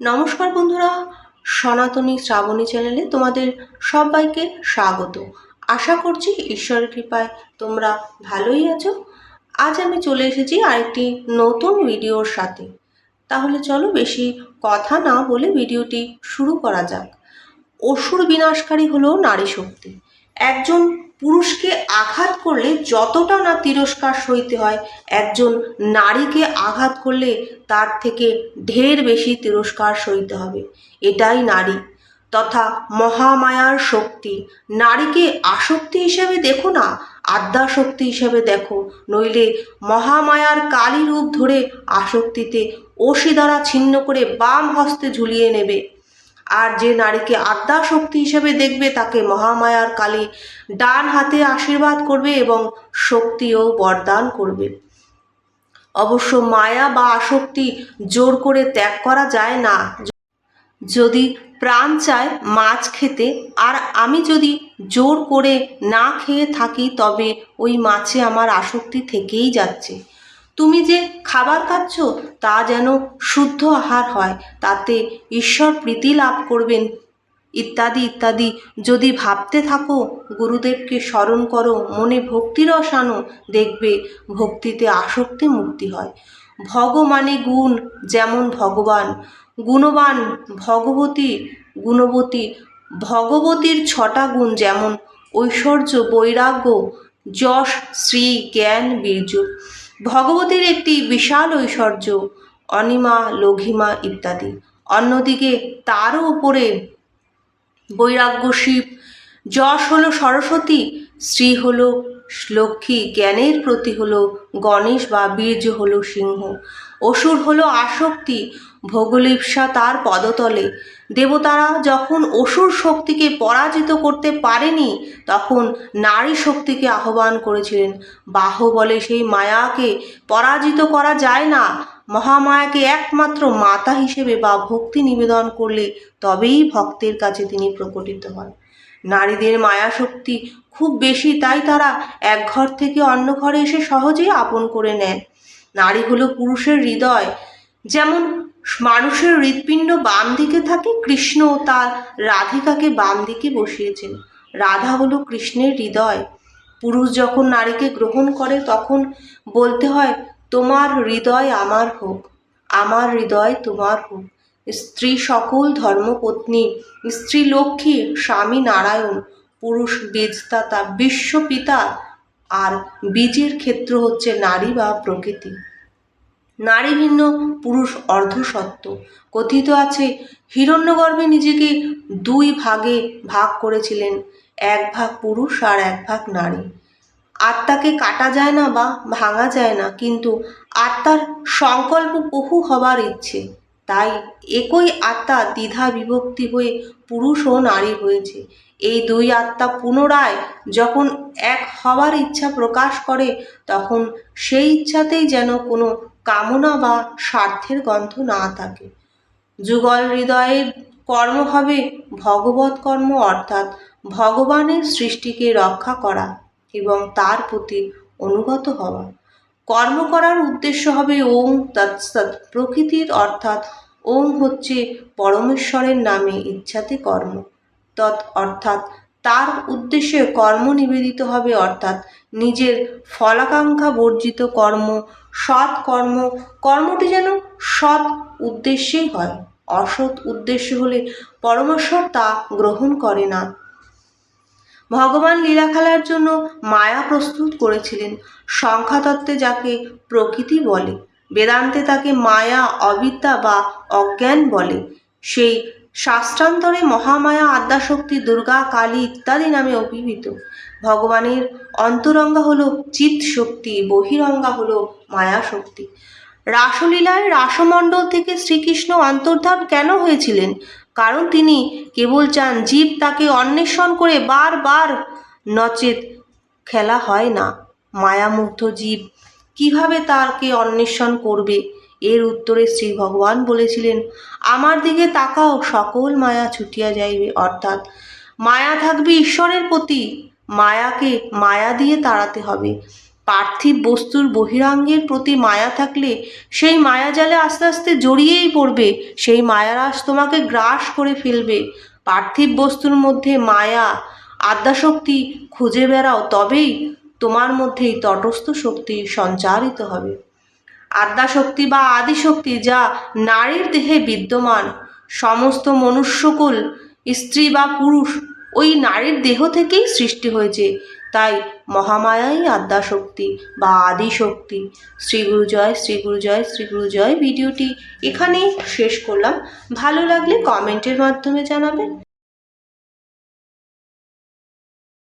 নমস্কার বন্ধুরা, সনাতনী শ্রাবণী চ্যানেলে তোমাদের সবাইকে স্বাগত। আশা করছি ঈশ্বরের কৃপায় তোমরা ভালোই আছো। আজ আমি চলে এসেছি আরেকটি নতুন ভিডিওর সাথে। তাহলে চলো বেশি কথা না বলে ভিডিওটি শুরু করা যাক। অসুর বিনাশকারী হলো নারী শক্তি। একজন পুরুষকে আঘাত করলে যতটা না তিরস্কার সইতে হয়, একজন নারীকে আঘাত করলে তার থেকে ঢের বেশি তিরস্কার সইতে হবে। এটাই নারী। তথা মহামায়ার শক্তি। নারীকে আসক্তি হিসেবে দেখো না আদ্যা শক্তি হিসেবে দেখো। নইলে মহামায়ার কালী রূপ ধরে আসক্তিতে অসি দ্বারা ছিন্ন করে বাম হস্তে ঝুলিয়ে নেবে। আর যে নারীকে আদ্যা শক্তি হিসেবে দেখবে, তাকে মহামায়ার কালী ডান হাতে আশীর্বাদ করবে এবং শক্তিও বরদান করবে। অবশ্য মায়া বা আসক্তি জোর করে ত্যাগ করা যায় না। যদি প্রাণ চায় মাছ খেতে, আর আমি যদি জোর করে না খেয়ে থাকি, তবে ওই মাছে আমার আসক্তি থেকেই যাচ্ছে। তুমি যে খাবার খাচ্ছ তা যেন শুদ্ধ আহার হয়, তাতে ঈশ্বর প্রীতি লাভ করবেন। ইত্যাদি ইত্যাদি। যদি ভাবতে থাকো, গুরুদেবকে স্মরণ করো, মনে ভক্তির আনো, দেখবে ভক্তিতে আসক্তি মুক্তি হয়। ভগমানে গুণ, যেমন ভগবান। গুণবান ভগবতী, গুণবতী ভগবতীর ছটা গুণ যেমন ঐশ্বর্য, বৈরাগ্য, যশ, শ্রী, জ্ঞান, বীর্য। ভগবতীর একটি বিশাল ঐশ্বর্য, অনিমা, লঘিমা ইত্যাদি। অন্যদিকে তারও উপরে বৈরাগ্য শিব, যশ হলো সরস্বতী, শ্রী হলো লক্ষ্মী জ্ঞানের প্রতি হলো গণেশ বা বীর্য হলো সিংহ। অসুর হলো আসক্তি, ভোগলিপ্সা তার পদতলে। দেবতারা যখন অসুর শক্তিকে পরাজিত করতে পারেনি, তখন নারী শক্তিকে আহ্বান করেছিলেন। বাহ বলে সেই মায়াকে পরাজিত করা যায় না। মহামায়াকে একমাত্র মাতা হিসেবে বা ভক্তি নিবেদন করলে তবেই ভক্তের কাছে তিনি প্রকটিত হন। নারীদের মায়া শক্তি খুব বেশি, তাই তারা এক ঘর থেকে অন্য ঘরে এসে সহজেই আপন করে নেন। নারী হলো পুরুষের হৃদয়। যেমন মানুষের হৃৎপিণ্ড বাম দিকে থাকে, কৃষ্ণ তার রাধিকাকে বাম দিকে বসিয়েছেন। রাধা হলো কৃষ্ণের হৃদয়। পুরুষ যখন নারীকে গ্রহণ করে, তখন বলতে হয়, তোমার হৃদয় আমার হোক, আমার হৃদয় তোমার হোক। স্ত্রী সকল ধর্মপত্নী স্ত্রী লক্ষ্মী স্বামী নারায়ণ, পুরুষ বীজদাতা বিশ্বপিতা আর বীজের ক্ষেত্র হচ্ছে নারী বা প্রকৃতি। নারী ভিন্ন, পুরুষ অর্ধসত্ত্ব। কথিত আছে, হিরণ্যগর্ভে নিজেকে দুই ভাগে ভাগ করেছিলেন, এক ভাগ পুরুষ আর এক ভাগ নারী। আত্মাকে কাটা যায় না বা ভাঙা যায় না, কিন্তু আত্মার সংকল্প বহু হবার ইচ্ছে। তাই একই আত্মা দ্বিধা বিভক্তি হয়ে পুরুষ ও নারী হয়েছে। এই দুই আত্মা পুনরায় যখন এক হবার ইচ্ছা প্রকাশ করে, তখন সেই ইচ্ছাতেই যেন কোনো কামনা বা স্বার্থের গন্ধ না থাকে। যুগল হৃদয়ের কর্ম হবে ভগবত কর্ম, অর্থাৎ ভগবানের সৃষ্টিকে রক্ষা করা এবং তার প্রতি অনুগত হওয়া। কর্ম করার উদ্দেশ্য হবে ওং তৎসৎ প্রকৃতির, অর্থাৎ ওং হচ্ছে পরমেশ্বরের নামে ইচ্ছাতে কর্ম। তৎ অর্থাৎ তার উদ্দেশ্যে কর্ম নিবেদিত হবে, অর্থাৎ নিজের ফলাকাঙ্ক্ষা বর্জিত কর্ম, সৎ কর্ম। কর্মটি যেন সৎ উদ্দেশ্যেই হয়। অসৎ উদ্দেশ্য হলে পরমেশ্বর তা গ্রহণ করে না। ভগবান লীলা খেলার জন্য মায়া প্রস্তুত করেছিলেন। সংখ্যাতত্ত্বে যাকে প্রকৃতি বলে, বেদান্তে তাকে মায়া, অবিদ্যা বা অজ্ঞান বলে। সেই শাস্ত্রান্তরে মহামায়া, আদ্যাশক্তি, দুর্গা, কালী ইত্যাদি নামে অভিহিত। ভগবানের অন্তরঙ্গা হলো চিত শক্তি বহিরঙ্গা হলো মায়া শক্তি রাসলীলায় রাসমণ্ডল থেকে শ্রীকৃষ্ণ অন্তর্ধান কেন হয়েছিলেন? কারণ তিনি কেবল চান জীব তাকে অন্বেষণ করে বারবার নচেত খেলা হয় না। মায়ামুগ্ধ জীব কীভাবে তাকে অন্বেষণ করবে? এর উত্তরে শ্রী ভগবান বলেছিলেন, আমার দিকে তাকাও, সকল মায়া ছুটিয়া যাইবে। অর্থাৎ, মায়া থাকবে ঈশ্বরের প্রতি। মায়াকে মায়া দিয়ে তাড়াতে হবে। পার্থিব বস্তুর বহিরাঙ্গের প্রতি মায়া থাকলে সেই মায়া জালে আস্তে আস্তে জড়িয়েই পড়বে, সেই মায়ারাস তোমাকে গ্রাস করে ফেলবে। পার্থিব বস্তুর মধ্যে মায়া, আদ্যাশক্তি খুঁজে বেড়াও, তবেই তোমার মধ্যেই তটস্থ শক্তি সঞ্চারিত হবে। আদ্যাশক্তি বা আদিশক্তি যা নারীর দেহে বিদ্যমান, সমস্ত মনুষ্যকুল, স্ত্রী বা পুরুষ, ওই নারীর দেহ থেকেই সৃষ্টি হয়েছে। তাই মহামায়াই আদ্যাশক্তি বা আদিশক্তি। শ্রী গুরু জয় শ্রী গুরু জয় শ্রী গুরু জয় ভিডিওটি এখানেই শেষ করলাম। ভালো লাগলে কমেন্টের মাধ্যমে জানাবেন।